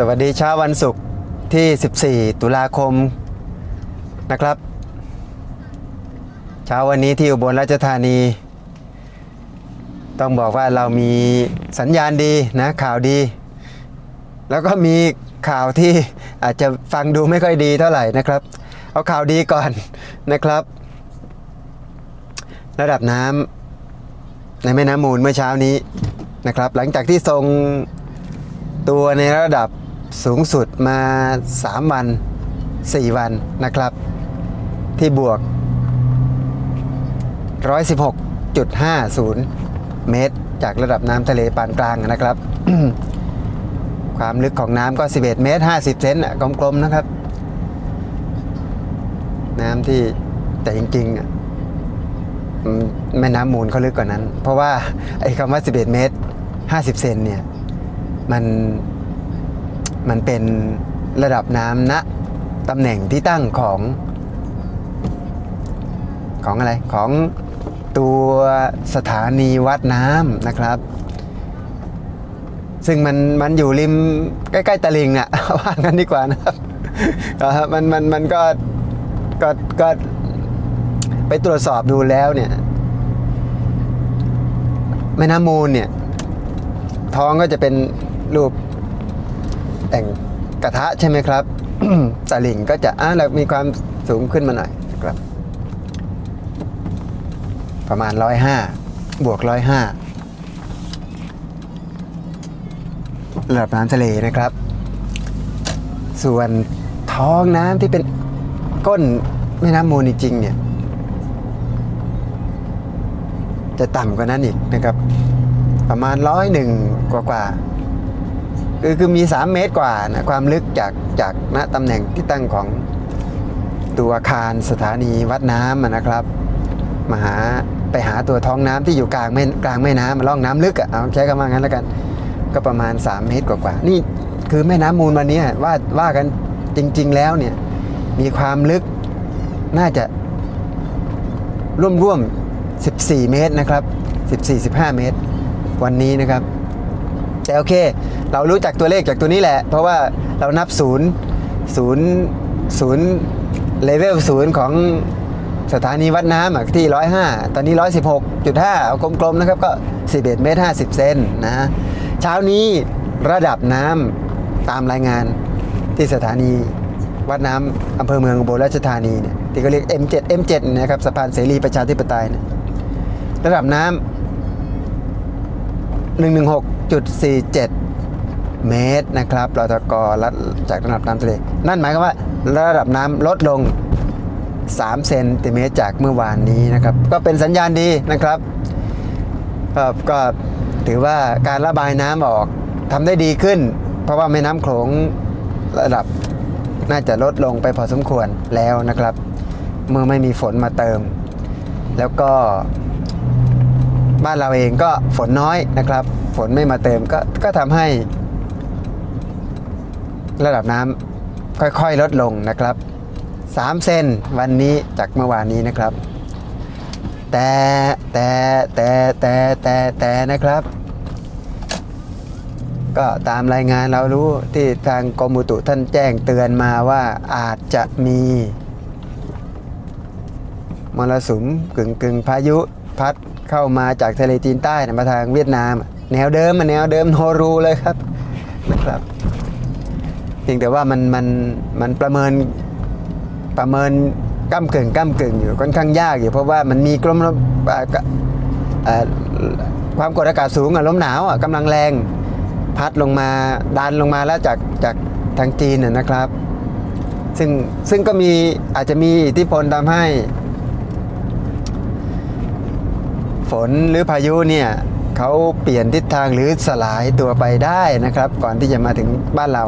สวัสดีเช้าวันศุกร์ที่ 14 ตุลาคมนะครับ เช้าวันนี้ที่อุบลราชธานี ต้องบอกว่าเรามีสัญญาณดีนะข่าวดี แล้วก็มีข่าวที่อาจจะฟังดูไม่ค่อยดีเท่าไหร่นะครับ เอาข่าวดีก่อนนะครับ ระดับน้ำในแม่น้ำมูลเมื่อเช้านี้นะครับ หลังจากที่ทรงตัวในระดับ สูงสุดมา 3 วัน 4 วันนะครับ ที่บวก 116.50 เมตร จากระดับน้ำทะเลปานกลางนะครับ ความลึกของน้ำก็ 11 เมตร 50 เซนอะกลมๆนะครับ น้ำที่แต่จริงๆอะอืมแม่น้ำมูลเขาลึกกว่านั้น เพราะว่าไอ้คำว่า 11 เมตร 50 เซนเนี่ย มัน มันเป็นระดับน้ำณตำแหน่งที่ตั้งของ ของอะไรของตัวสถานีวัดน้ำนะครับ ซึ่งมันมันอยู่ริมใกล้ๆตะลิ่งน่ะว่างั้นดีกว่านะครับมันมันมันก็ก็ก็ไปตรวจสอบดูแล้วเนี่ยแม่น้ำมูลเนี่ยท้องก็จะเป็นรูป แต่งกระทะใช่ไหมครับตะลิ่งก็จะอะแล้วมีความสูงขึ้นมาหน่อยนะครับ ประมาณร้อยห้าบวกร้อยห้าระดับน้ำทะเลนะครับ ส่วนท้องน้ำที่เป็นก้นแม่น้ำมูลจริงเนี่ย จะต่ำกว่านั้นอีกนะครับ ประมาณร้อยหนึ่งกว่ากว่าๆ คือคือมี 3 เมตรกว่านะความลึกจากจากณตำแหน่งที่ตั้งของตัวอาคารสถานีวัดน้ำนะครับมาหาไปหาตัวท้องน้ำที่อยู่กลางแม่กลางแม่น้ำร่องน้ำลึกอะเอาใช้คำว่างั้นแล้วกัน ก็ประมาณ 3 เมตรกว่าๆนี่คือแม่น้ำมูลวันนี้ว่าว่ากันจริง ๆ แล้วเนี่ยมีความลึกน่าจะร่วมๆ14 เมตรนะครับ 14-15 เมตร วันนี้นะครับ แต่โอเค เรารู้จักตัวเลขจากตัวนี้แหละ เพราะว่าเรานับศูนย์ศูนย์ศูนย์เลเวลศูนย์ของสถานีวัดน้ำที่105ตอนนี้116.5เอากลมๆนะครับก็11เอ็ดเมตร50เซนนะเช้านี้ระดับน้ำตามรายงานที่สถานีวัดน้ำอำเภอเมืองอุบลราชธานีเนี่ยที่เขาเรียก M7 M7 นะครับสะพานเสรีประชาธิปไตยเนี่ยระดับน้ำ 6.47 เมตรนะครับรตกลัดจากระดับน้ำทะเล นั่นหมายความว่าระดับน้ำลดลง 3 เซนติเมตรจากเมื่อวานนี้นะครับ ก็เป็นสัญญาณดีนะครับกก็ถือว่าการระบายน้ำออกทำได้ดีขึ้น เพราะว่าแม่น้ำโขงระดับน่าจะลดลงไปพอสมควรแล้วนะครับ เมื่อไม่มีฝนมาเติม แล้วก็บ้านเราเองก็ฝนน้อยนะครับ ฝนไม่มาเติมก็ก็ทำให้ ระดับน้ำค่อยๆลดลงนะครับ 3 เซนวันนี้จากเมื่อวานนี้นะครับ แต่แต่แต่แต่แต่แต่นะครับ ก็ตามรายงานเรารู้ที่ทางกรมอุตุท่านแจ้งเตือนมาว่าอาจจะมีมรสุมกึ่งกึ่งพายุพัดเข้ามาจากทะเลจีนใต้มาทางเวียดนาม แนวเดิมอะแนวเดิมโนรูเลยครับนะครับเพียงแต่ว่ามันมันมันประเมินประเมินก้ามเกึ่งก้ามเกึ่งอยู่ค่อนข้างยากอยู่เพราะว่ามันมีกลมความกดอากาศสูงอะลมหนาวอะกำลังแรงพัดลงมาดันลงมาแล้วจากจากทางจีนนะครับ ซึ่งซึ่งก็มีอาจจะมีอิทธิพลทำให้ ฝนหรือพายุเนี่ย เขาเปลี่ยนทิศทางหรือสลายตัวไปได้นะครับ ก่อนที่จะมาถึงบ้านเรา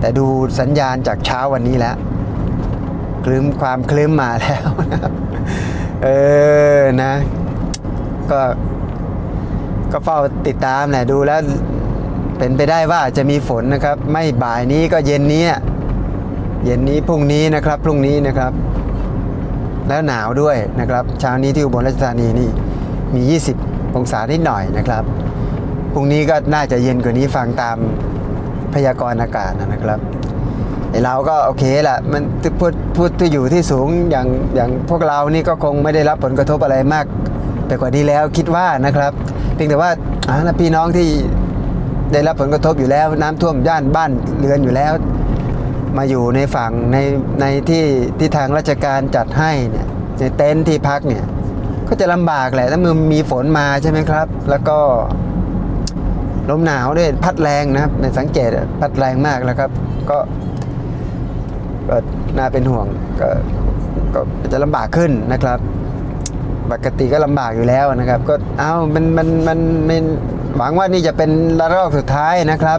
แต่ดูสัญญาณจากเช้าวันนี้แล้วคลืมความคลืมมาแล้วเออนะ ก็ก็เฝ้าติดตามแหละดูแล้วเป็นไปได้ว่าจะมีฝนนะครับ ไม่บ่ายนี้ก็เย็นนี้เย็นนี้พรุ่งนี้นะครับพรุ่งนี้นะครับ แล้วหนาวด้วยนะครับเช้านี้ที่อุบลราชธานีนี่มี 20 องศานิดหน่อยนะครับพรุ่งนี้ก็น่าจะเย็นกว่านี้ฟังตามพยากรณ์อากาศนะครับไอเราก็โอเคแหละมันพูดพูดที่อยู่ที่สูงอย่างอย่างพวกเรานี่ก็คงไม่ได้รับผลกระทบอะไรมากไปกว่านี้แล้วคิดว่านะครับเพียงแต่ว่าอ่าแล้วพี่น้องที่ได้รับผลกระทบอยู่แล้ว น้ำท่วมย่านบ้านเรือนอยู่แล้ว มาอยู่ในฝั่งในในที่ที่ทางราชการจัดให้เนี่ยในเต็นท์ที่พักเนี่ย ก็จะลำบากแหละถ้ามือมีฝนมาใช่ไหมครับ แล้วก็ลมหนาวด้วยพัดแรงนะครับ ในสังเกตพัดแรงมากแล้วครับ ก็ก็น่าเป็นห่วงก็ก็จะลำบากขึ้นนะครับ ปกติก็ลำบากอยู่แล้วนะครับ ก็เอามันมันมันมันหวังว่านี่จะเป็นระลอกสุดท้ายนะครับ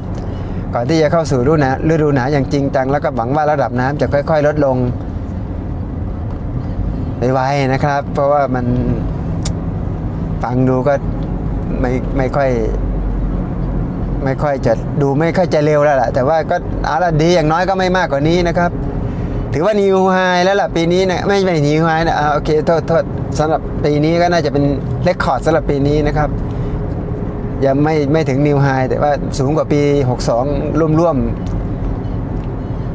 ก่อนที่จะเข้าสู่ฤดูหนาวฤดูหนาวอย่างจริงจังแล้วก็หวังว่าระดับน้ำจะค่อย ๆ ลดลง ไวๆนะครับ เพราะว่ามันฟังดูก็ไม่ไม่ค่อย ไม่ค่อยจะดูไม่ค่อยจะเร็วแล้วล่ะ แต่ว่าก็เอาละดีอย่างน้อยก็ไม่มากกว่านี้นะครับ ถือว่านิวไฮแล้วล่ะปีนี้นะไม่ไม่นิวไฮนะโอเคโทษโทษสำหรับปีนี้ก็น่าจะเป็นเรคคอร์ดสำหรับปีนี้นะครับยังไม่ไม่ถึงนิวไฮแต่ว่าสูงกว่าปี 62 ร่วมร่วม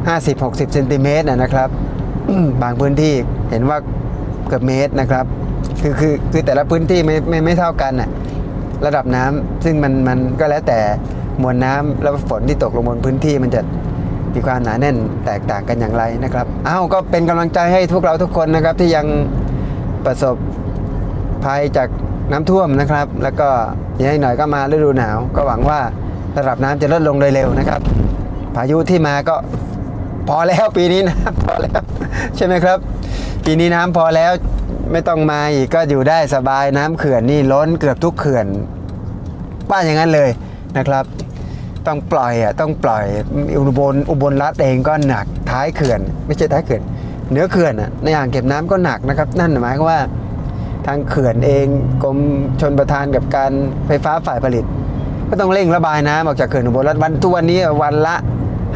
50-60เซนติเมตรนะครับ บางพื้นที่เห็นว่า เกือบเมตรนะครับ คือคือคือแต่ละพื้นที่ไม่ไม่ไม่เท่ากันน่ะระดับน้ำซึ่งมันมันก็แล้วแต่มวลน้ำแล้วฝนที่ตกลงบนพื้นที่มันจะมีความหนาแน่นแตกต่างกันอย่างไรนะครับอ้าวก็เป็นกำลังใจให้พวกเราทุกคนนะครับที่ยังประสบภัยจากน้ำท่วมนะครับ แล้วก็อีกหน่อยก็มาฤดูหนาว ก็หวังว่าระดับน้ำจะลดลงโดยเร็วนะครับ พายุที่มาก็พอแล้วปีนี้นะพอแล้วใช่ไหมครับ ปีนี้น้ำพอแล้วไม่ต้องมาอีกก็อยู่ได้สบายน้ำเขื่อนนี่ล้นเกือบทุกเขื่อนว่าอย่างนั้นเลยนะครับ ต้องปล่อยอะต้องปล่อยอุบลอุบลรัฐเองก็หนักท้ายเขื่อน ไม่ใช่ท้ายเขื่อนเหนือเขื่อนอะในอ่างเก็บน้ำก็หนักนะครับ นั่นหมายความว่าทางเขื่อนเองกรมชนประทานกับการไฟฟ้าฝ่ายผลิต ก็ต้องเร่งระบายน้ำออกจากเขื่อนอุบลรัฐวันทุกวันนี้วันละ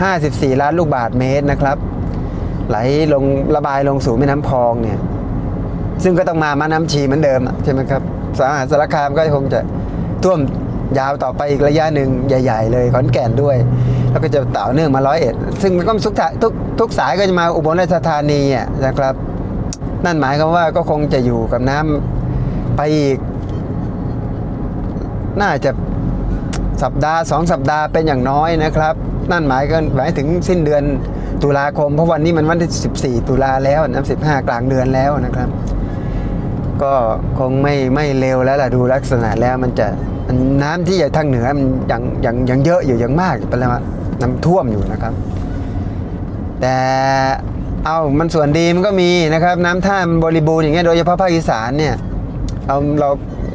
54 ล้านลูกบาทเมตรนะครับ ไหลลงระบายลงสู่แม่น้ำพองเนี่ย ซึ่งก็ต้องมามาน้ำชีเหมือนเดิมใช่ไหมครับสาหัสสารคามก็คงจะท่วมยาวต่อไปอีกระยะหนึ่งใหญ่ ๆ เลยขอนแก่นด้วย แล้วก็จะต่อเนื่องมาร้อยเอ็ดซึ่งมันก็ทุกสายทุกทุกสายก็จะมาอุบลราชธานีอะนะครับ นั่นหมายความว่าก็คงจะอยู่กับน้ำไปอีก น่าจะสัปดาห์สองสัปดาห์เป็นอย่างน้อยนะครับ นั่นหมายก็หมายถึงสิ้นเดือน ตุลาคม เพราะวันนี้มันวันที่ 14 ตุลาแล้วนะ15 กลางเดือนแล้วนะครับ ก็คงไม่ไม่เร็วแล้วล่ะดูลักษณะแล้วมันจะนน้ำที่อยู่ทางเหนือมันยังยังยังเยอะอยู่ยังมากเป็นอะไรวน้ำท่วมอยู่นะครับ แต่เอามันส่วนดีมันก็มีนะครับ น้ำท่ามันบริบูรณ์อย่างเงี้ยโดยเฉพาะภาคอีสานเนี่ยเราเรา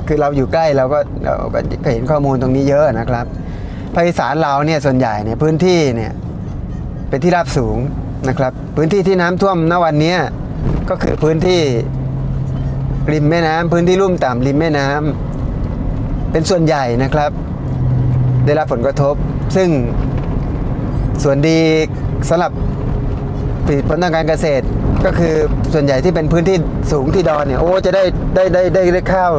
คือเราอยู่ใกล้เราก็เราก็เห็นข้อมูลตรงนี้เยอะนะครับภาคอีสานเราเนี่ยส่วนใหญ่เนี่ยพื้นที่เนี่ย เป็นที่ราบสูงนะครับ พื้นที่ที่น้ำท่วมณวันนี้ก็คือพื้นที่ริมแม่น้ำพื้นที่ลุ่มต่ำริมแม่น้ำเป็นส่วนใหญ่นะครับ ได้รับผลกระทบ ซึ่งส่วนดีสำหรับผลิตผลทางการเกษตรก็คือส่วนใหญ่ที่เป็นพื้นที่สูงที่ดอนเนี่ยโอ้จะได้ได้ได้ได้ได้ข้าว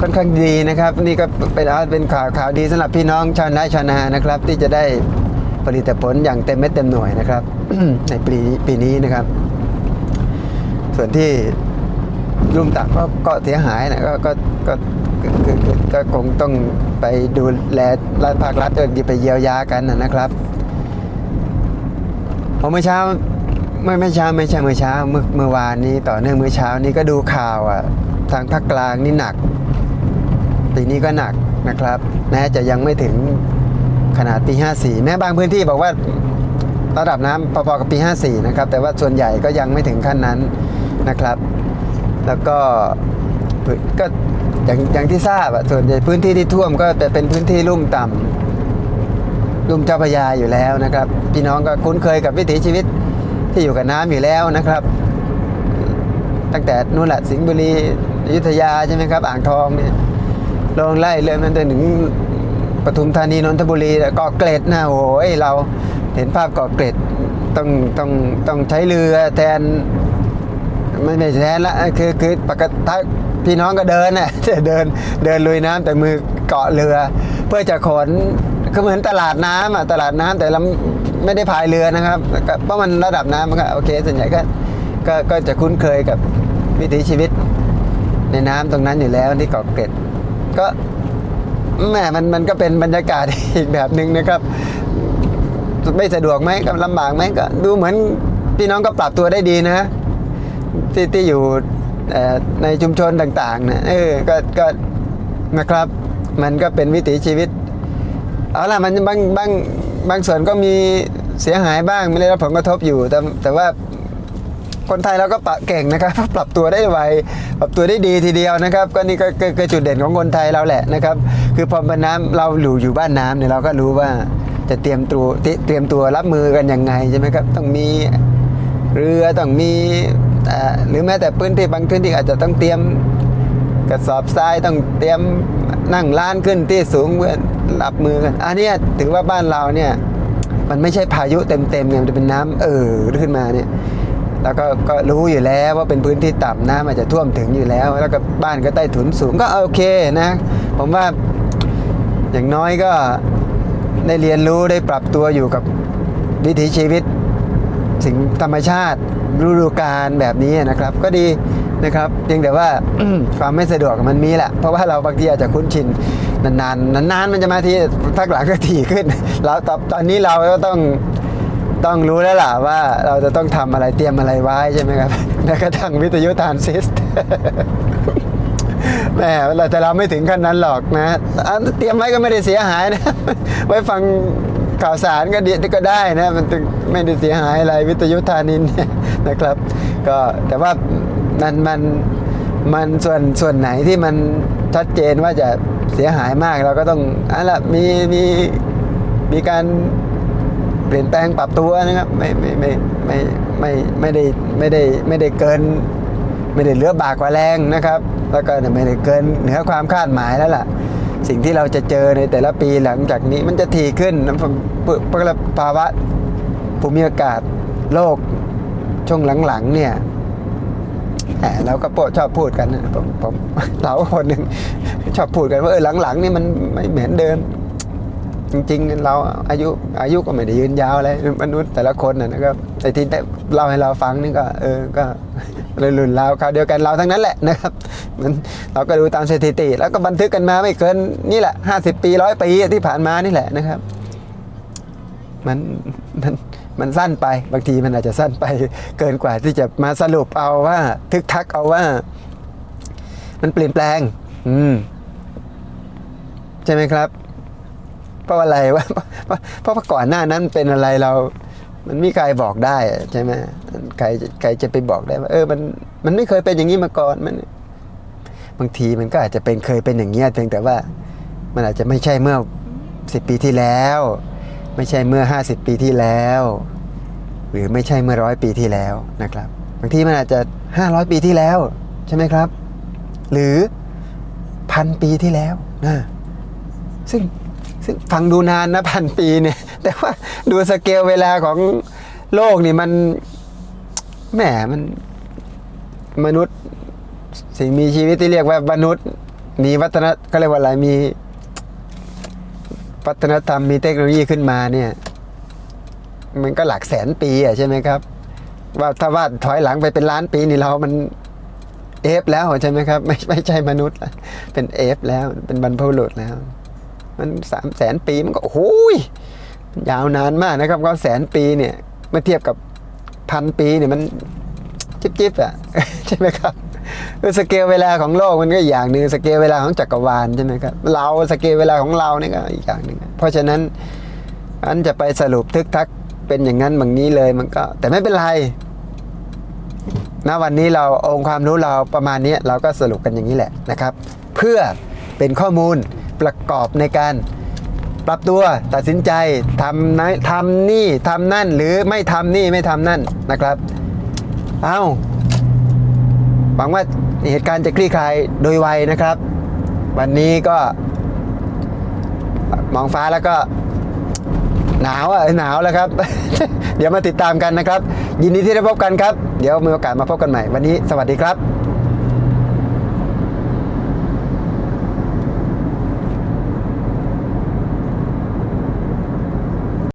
ค่อนข้างดีนะครับ นี่ก็เป็นอาเป็นข่าวข่าวดีสำหรับพี่น้องชาวนาชาวนานะครับ ที่จะได้ ผลิตผลอย่างเต็มเม็ดเต็มหน่วยนะครับ ในปีปีนี้นะครับ ส่วนที่ลุ่มต่ำก็ก็เสียหายนะก็ก็ก็ก็คงต้องไปดูแลรัฐภาครัฐเออไปเยียวยากันนะนะครับพอเมื่อเช้าไม่ไม่เช้าไม่ใช่เมื่อเช้าเมื่อเมื่อวานนี้ต่อเนื่องเมื่อเช้านี้ก็ดูข่าวอะทางภาคกลางนี่หนักปีนี้ก็หนักนะครับแม้จะยังไม่ถึง ขนาดปี 54 แม้บางพื้นที่บอกว่าระดับน้ำพอๆกับปี 54 นะครับ แต่ว่าส่วนใหญ่ก็ยังไม่ถึงขั้นนั้นนะครับ แล้วก็ก็อย่างอย่างที่ทราบอะส่วนใหญ่พื้นที่ที่ท่วมก็จะเป็นพื้นที่ลุ่มต่ำลุ่มเจ้าพยาอยู่แล้วนะครับ พี่น้องก็คุ้นเคยกับวิถีชีวิตที่อยู่กับน้ำอยู่แล้วนะครับ ตั้งแต่นู่นแหละสิงห์บุรีอยุธยาใช่ไหมครับ อ่างทองเนี่ยลงไล่เรื่อยมันจนถึง ปทุมธานีนนทบุรีแล้วก็เกร็ดนะโอ้ยเราเห็นภาพเกาะเกร็ดต้องต้องต้องใช้เรือแทนไม่ไม่แทนละคือคือปกติถ้าพี่น้องก็เดินน่ะเดินเดินลุยน้ำแต่มือเกาะเรือ เพื่อจะขนก็เหมือนตลาดน้ำอะตลาดน้ำแต่เราไม่ได้พายเรือนะครับเพราะมันระดับน้ำมันก็โอเคส่วนใหญ่ก็ก็ก็จะคุ้นเคยกับวิถีชีวิตในน้ำตรงนั้นอยู่แล้วที่เกาะเกร็ดก็ แหมมันมันก็เป็นบรรยากาศอีกแบบหนึ่งนะครับ ไม่สะดวกไหมก็ลำบากไหมก็ดูเหมือนพี่น้องก็ปรับตัวได้ดีนะที่ที่อยู่ในชุมชนต่างๆนะเออก็ก็นะครับ มันก็เป็นวิถีชีวิตเอาล่ะมันบางบางบางส่วนก็มีเสียหายบ้างไม่ได้รับผลกระทบอยู่แต่แต่ว่า คนไทยเราก็ปะเก่งนะครับ ปรับตัวได้ไวปรับตัวได้ดีทีเดียวนะครับ ก็นี่ก็คือจุดเด่นของคนไทยเราแหละนะครับ คือพอเป็นน้ำเราอยู่อยู่บ้านน้ำเนี่ยเราก็รู้ว่าจะเตรียมตัวเตรียมตัวรับมือกันยังไงใช่ไหมครับ ต้องมีเรือต้องมีหรือแม้แต่พื้นที่บางพื้นที่อาจจะต้องเตรียมกระสอบทรายต้องเตรียมนั่งร้านขึ้นที่สูงเพื่อรับมือกันอันนี้ถือว่าบ้านเราเนี่ยมันไม่ใช่พายุเต็มๆไงมันจะเป็นน้ำเออขึ้นมาเนี่ย แล้วก็ก็รู้อยู่แล้วว่าเป็นพื้นที่ต่ำน้ำอาจจะท่วมถึงอยู่แล้ว แล้วก็บ้านก็ใต้ถุนสูงก็โอเคนะ ผมว่าอย่างน้อยก็ได้เรียนรู้ได้ปรับตัวอยู่กับวิถีชีวิต สิ่งธรรมชาติฤดูกาลแบบนี้นะครับ ก็ดีนะครับเพียงแต่ว่าความไม่สะดวกมันมีแหละ เพราะว่าเราบางทีอาจจะคุ้นชินนานๆนานๆมันจะมาทีทักหลังก็ถี่ขึ้น แล้วตอนตอนนี้เราก็ต้อง ต้องรู้แล้วล่ะว่าเราจะต้องทำอะไรเตรียมอะไรไว้ใช่ไหมครับแม้กระทั่งวิทยุทานซิสแหมแต่เราไม่ถึงขั้นนั้นหรอกนะเตรียมไว้ก็ไม่ได้เสียหายนะ ไว้ฟังข่าวสารก็ดีก็ได้นะ มันไม่ได้เสียหายอะไรวิทยุธานินนะครับ ก็แต่ว่ามันมันมันส่วนส่วนไหนที่มันชัดเจนว่าจะเสียหายมากเราก็ต้องอะละมีมีมีการ ปลี่ยนแปลงปรับตัวนะครับไม่ไม่ไม่ไม่ไม่ไม่ได้ไม่ได้ไม่ได้เกิน ไม่ได้เหลือบากกว่าแรงนะครับ แล้วก็ไม่ได้เกินเหนือความคาดหมายแล้วล่ะ สิ่งที่เราจะเจอในแต่ละปีหลังจากนี้มันจะถี่ขึ้นนะผมเพราะภาวะภูมิอากาศโลกช่วงหลังๆเนี่ยแหมเราก็โปรดชอบพูดกันผมผมเราคนหนึ่งชอบพูดกันว่าเออหลังๆนี่มันไม่เหมือนเดิม จริงๆ เราอายุอายุก็ไม่ได้ยืนยาวอะไรมนุษย์แต่ละคนนะครับแต่ที่ได้เล่าให้เราฟังนี่ก็เออก็รุ่นๆเราคราวเดียวกันเราทั้งนั้นแหละนะครับมันเราก็ดูตามสถิติ แล้วก็บันทึกกันมาไม่เกินนี่แหละห้าสิบปีร้อยปีที่ผ่านมานี่แหละนะครับ มันมันมันสั้นไปบางทีมันอาจจะสั้นไปเกินกว่าที่จะมาสรุปเอาว่า ทึกทักเอาว่า มันเปลี่ยนแปลง อืมใช่ไหมครับ เพราะอะไรวะเพราะเพราะว่าก่อนหน้านั้นเป็นอะไรเรา มันไม่มีใครบอกได้ใช่ไหมใครใครจะไปบอกได้ว่าเออมันมันไม่เคยเป็นอย่างนี้มาก่อนมัน บางทีมันก็อาจจะเป็นเคยเป็นอย่างเงี้ยเพียงแต่ว่า มันอาจจะไม่ใช่เมื่อสิบปีที่แล้ว ไม่ใช่เมื่อห้าสิบปีที่แล้ว หรือไม่ใช่เมื่อร้อยปีที่แล้วนะครับ บางทีมันอาจจะห้าร้อยปีที่แล้ว ใช่ไหมครับ หรือพันปีที่แล้วนะซึ่ง ฟังดูนานนะพันปีเนี่ย แต่ว่าดูสเกลเวลาของโลกนี่มันแหมมันมนุษย์สิ่งมีชีวิตที่เรียกว่ามนุษย์ มีวัฒนก็เรียกว่าอะไรมีวัฒนธรรมมีเทคโนโลยีขึ้นมาเนี่ย มันก็หลักแสนปีอะใช่ไหมครับ ว่าถ้าว่าถอยหลังไปเป็นล้านปีนี่เรามันเอฟแล้วใช่ไหมครับ ไม่ไม่ใช่มนุษย์ละเป็นเอฟแล้วเป็นบรรพบุรุษแล้ว มันสามแสนปีมันก็โอ้โหยยาวนานมากนะครับก็แสนปีเนี่ยเมื่อเทียบกับพันปีเนี่ยมันจิบจิบอะใช่ไหมครับคือสเกลเวลาของโลกมันก็อย่างหนึ่งสเกลเวลาของจักรวาลใช่ไหมครับเราสเกลเวลาของเราเนี่ยก็อีกอย่างหนึ่งเพราะฉะนั้นอันจะไปสรุปทึกทักเป็นอย่างนั้นบางนี้เลยมันก็ แต่ไม่เป็นไรณวันนี้เราองค์ความรู้เราประมาณนี้เราก็สรุปกันอย่างนี้แหละนะครับ เพื่อเป็นข้อมูล ประกอบในการปรับตัวตัดสินใจทำนะทำนี่ทำนั่นหรือไม่ทำนี่ไม่ทำนั่นนะครับ เอาหวังว่าเหตุการณ์จะคลี่คลายโดยไวนะครับ วันนี้ก็มองฟ้าแล้วก็หนาวอะหนาวแล้วครับ เดี๋ยวมาติดตามกันนะครับ ยินดีที่ได้พบกันครับ เดี๋ยวมีโอกาสมาพบกันใหม่ วันนี้สวัสดีครับ